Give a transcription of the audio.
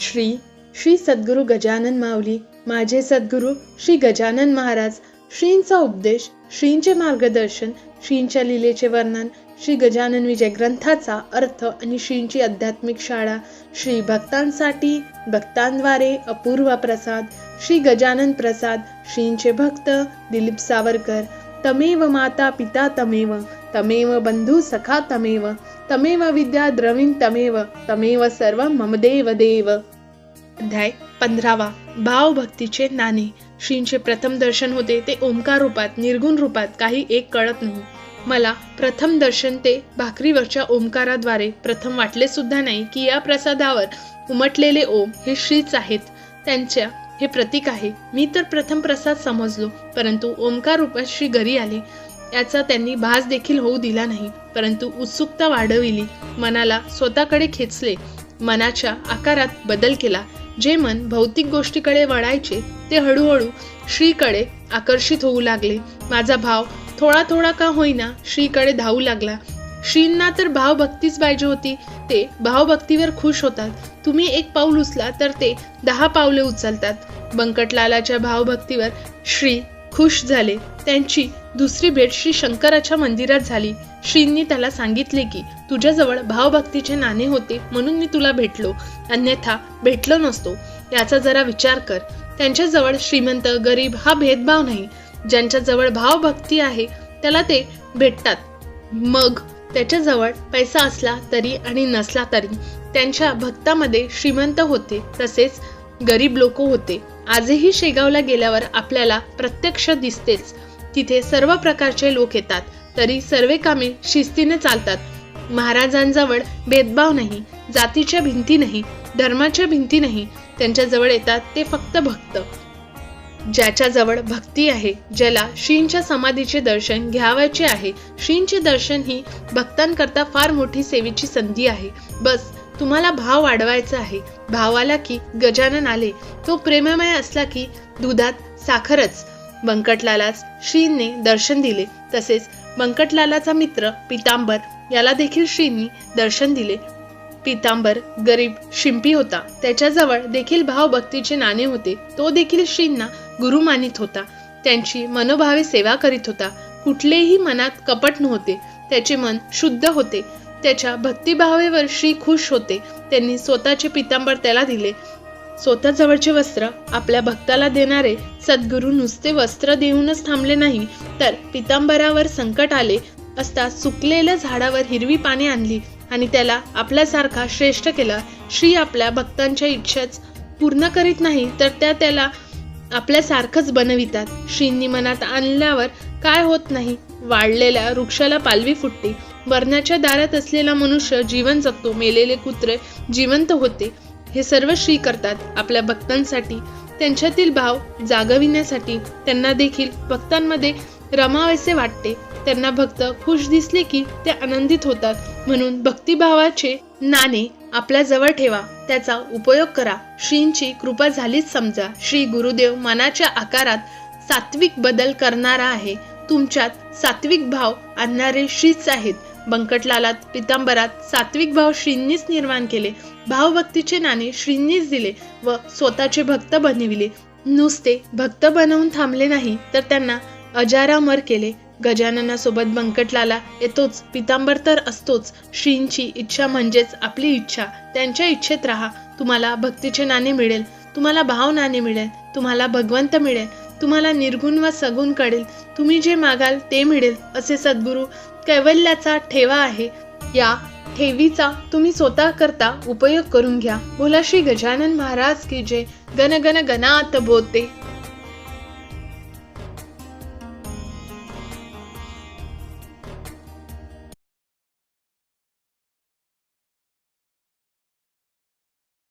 श्री श्री सद्गुरू गजानन माऊली माझे सद्गुरू श्री गजानन महाराज श्रींचा उपदेश श्रींचे मार्गदर्शन श्रींच्या लीलेचे वर्णन श्री गजानन विजय ग्रंथाचा अर्थ आणि श्रींची आध्यात्मिक शाळा श्री भक्तांसाठी भक्तांद्वारे अपूर्व प्रसाद श्री गजानन प्रसाद श्रींचे भक्त दिलीप सावरकर तमेव माता पिता तमेव तमेव बंधू सखा तमेव तमेव विद्या द्रविण तमेव तमेव सर्व मम देव देव. अध्याय पंधरावा. भाव भक्तीचे नाणे. श्रींचे प्रथम दर्शन होते ते ओंकार रूपात निर्गुण रूपात काही एक कळत नाही. मला प्रथम दर्शन ते भाकरीवरच्या ओंकाराद्वारे प्रथम वाटले सुद्धा नाही की या प्रसादावर उमटलेले ओम हे श्रीच आहेत. त्यांच्या हे प्रतीक आहे. मी तर प्रथम प्रसाद समजलो परंतु ओंकार रूपात श्री घरी आले. याचा त्यांनी भास देखील होऊ दिला नाही परंतु उत्सुकता वाढविली. मनाला स्वतःकडे खेचले. मनाच्या आकारात बदल केला. जे मन भौतिक गोष्टीकडे वळायचे ते हळूहळू श्रीकडे आकर्षित होऊ लागले. माझा भाव थोडा थोडा का होईना श्रीकडे धावू लागला. श्रींना तर भावभक्तीच पाहिजे होती. ते भावभक्तीवर खुश होतात. तुम्ही एक पाऊल उचला तर ते दहा पावले उचलतात. बंकटलालाच्या भावभक्तीवर श्री खुश झाले. त्यांची दुसरी भेट श्री शंकराच्या मंदिरात झाली. श्रींनी त्याला सांगितले की तुझ्याजवळ भावभक्तीचे नाणे होते म्हणून मी तुला भेटलो. अन्यथा भेटलो नसतो. याचा जरा विचार कर. त्यांच्याजवळ श्रीमंत गरीब हा भेदभाव नाही. ज्यांच्याजवळ भावभक्ती आहे त्याला ते भेटतात. मग त्याच्याजवळ पैसा असला तरी आणि नसला तरी त्यांच्या भक्तामध्ये श्रीमंत होते तसेच गरीब लोक होते. आजही शेगावला गेल्यावर आपल्याला प्रत्यक्ष दिसतेच. तिथे सर्व प्रकारचे लोक येतात. तरी सर्व कामे शिस्तीने चालतात. महाराजांजवळ भेदभाव नाही जातीच्या भिंती नाही धर्माच्या भिंती नाही. त्यांच्याजवळ येतात ते फक्त भक्त. ज्याच्याजवळ भक्ती आहे ज्याला श्रींच्या समाधीचे दर्शन घ्यावायचे आहे श्रींचे दर्शन ही भक्तांकरता फार मोठी सेवेची संधी आहे. बस तुम्हाला भाव वाढवायचा आहे. भाव आला की गजानन आले तो प्रेममय असला की दुधात साखरच. बंकटलालाच श्रींने दर्शन दिले तसेच बंकटलालाचा मित्र पितांबर याला देखील श्रींनी दर्शन दिले. पितांबर गरीब शिंपी होता. त्याच्याजवळ देखील भाव भक्तीचे नाणे होते. तो देखील श्रींना गुरु मानित होता. त्यांची मनोभावे सेवा करीत होता. कुठलेही मनात कपट नव्हते. त्याचे मन शुद्ध होते. त्याच्या भक्तिभावेवर श्री खुश होते. त्यांनी स्वतःचे पितांबर त्याला दिले. स्वतःजवळचे वस्त्र आपल्या भक्ताला देणारे सद्गुरू नुसते वस्त्र देऊनच थांबले नाही तर पितांबरावर संकट आले असता सुकलेल्या झाडावर हिरवी पाने आणली आणि त्याला आपल्यासारखा श्रेष्ठ केला. श्री आपल्या भक्तांच्या इच्छाच पूर्ण करीत नाही तर त्या त्याला आपल्यासारखंच बनवितात. श्रींनी मनात आणल्यावर काय होत नाही? वाढलेल्या वृक्षाला पालवी फुटते. वरणाच्या दारात असलेला मनुष्य जीवन जगतो मेलेले कुत्रे जिवंत होते हे सर्व श्री करतात आपल्या भक्तांसाठी. त्यांच्यातील भाव जागविण्यासाठी त्यांना देखील भक्तांमध्ये रमावेसे वाटते. त्यांना भक्त खुश दिसले की ते आनंदित होतात. म्हणून भक्तिभावाचे नाणे आपल्या जवळ ठेवा. त्याचा उपयोग करा. श्रींची कृपा झालीच समजा. श्री गुरुदेव मनाच्या आकारात सात्विक बदल करणारा आहे. तुमच्यात सात्विक भाव आणणारे श्रीच आहेत. बंकटलालात पितांबरात सात्विक भाव श्रींनीच निर्माण केले. भावभक्तीचे नाणे श्रींनीच दिले व स्वतःचे भक्त बनविले. नुसते भक्त बनवून थांबले नाही तर त्यांना अजारामर केले. गजाननासोबत बंकटलाला येतोच पितांबर तर असतोच. श्रींची इच्छा म्हणजेच आपली इच्छा. त्यांच्या इच्छेत राहा तुम्हाला भक्तीचे नाणे मिळेल तुम्हाला भाव नाणे मिळेल तुम्हाला भगवंत मिळेल तुम्हाला निर्गुण व सगुण कळेल. तुम्ही जे मागाल ते मिळेल असे सद्गुरू कैवल्याचा ठेवा आहे. या ठेवीचा तुम्ही स्वतः करता उपयोग करून घ्या. बोला श्री गजानन महाराज की जे गण गण गणात बोते.